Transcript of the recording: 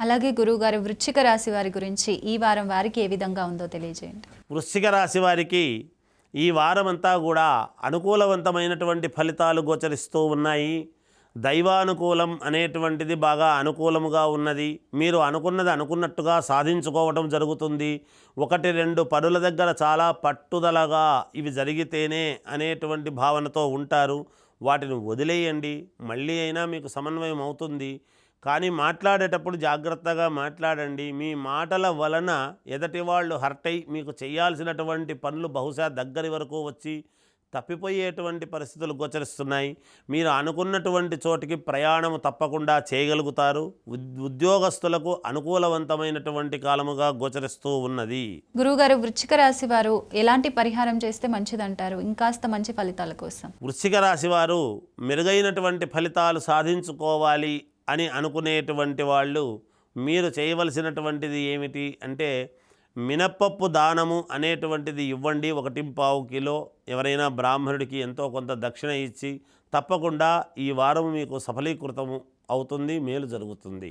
అలాగే గురువుగారు వృశ్చిక రాశి వారి గురించి ఈ వారం వారికి ఏ విధంగా ఉందో తెలియజేయండి. వృశ్చిక రాశి వారికి ఈ వారమంతా కూడా అనుకూలవంతమైనటువంటి ఫలితాలు గోచరిస్తూ ఉన్నాయి. దైవానుకూలం అనేటువంటిది బాగా అనుకూలముగా ఉన్నది. మీరు అనుకున్నది అనుకున్నట్టుగా సాధించుకోవటం జరుగుతుంది. ఒకటి రెండు పనుల దగ్గర చాలా పట్టుదలగా ఇవి జరిగితేనే అనేటువంటి భావనతో ఉంటారు. వాటిని వదిలేయండి. మళ్ళీ అయినా మీకు సమన్వయం అవుతుంది. కానీ మాట్లాడేటప్పుడు జాగ్రత్తగా మాట్లాడండి. మీ మాటల వలన ఎదటి వాళ్ళు హర్ట్ అయి మీకు చేయాల్సినటువంటి పనులు బహుశా దగ్గరి వరకు వచ్చి తప్పిపోయేటువంటి పరిస్థితులు గోచరిస్తున్నాయి. మీరు అనుకున్నటువంటి చోటికి ప్రయాణం తప్పకుండా చేయగలుగుతారు. ఉద్- ఉద్యోగస్తులకు అనుకూలవంతమైనటువంటి కాలముగా గోచరిస్తూ ఉన్నది. గురువుగారు వృశ్చిక రాశి వారు ఎలాంటి పరిహారం చేస్తే మంచిదంటారు? ఇంకాస్త మంచి ఫలితాల కోసం. వృశ్చిక రాశి వారు మెరుగైనటువంటి ఫలితాలు సాధించుకోవాలి అని అనుకునేటువంటి వాళ్ళు మీరు చేయవలసినటువంటిది ఏమిటి అంటే మినప్పప్పు దానము అనేటువంటిది ఇవ్వండి ఒకటి పావు కిలో. ఎవరైనా బ్రాహ్మణుడికి ఎంతో కొంత దక్షిణ ఇచ్చి తప్పకుండా ఈ వారం మీకు సఫలీకృతము అవుతుంది మేలు జరుగుతుంది.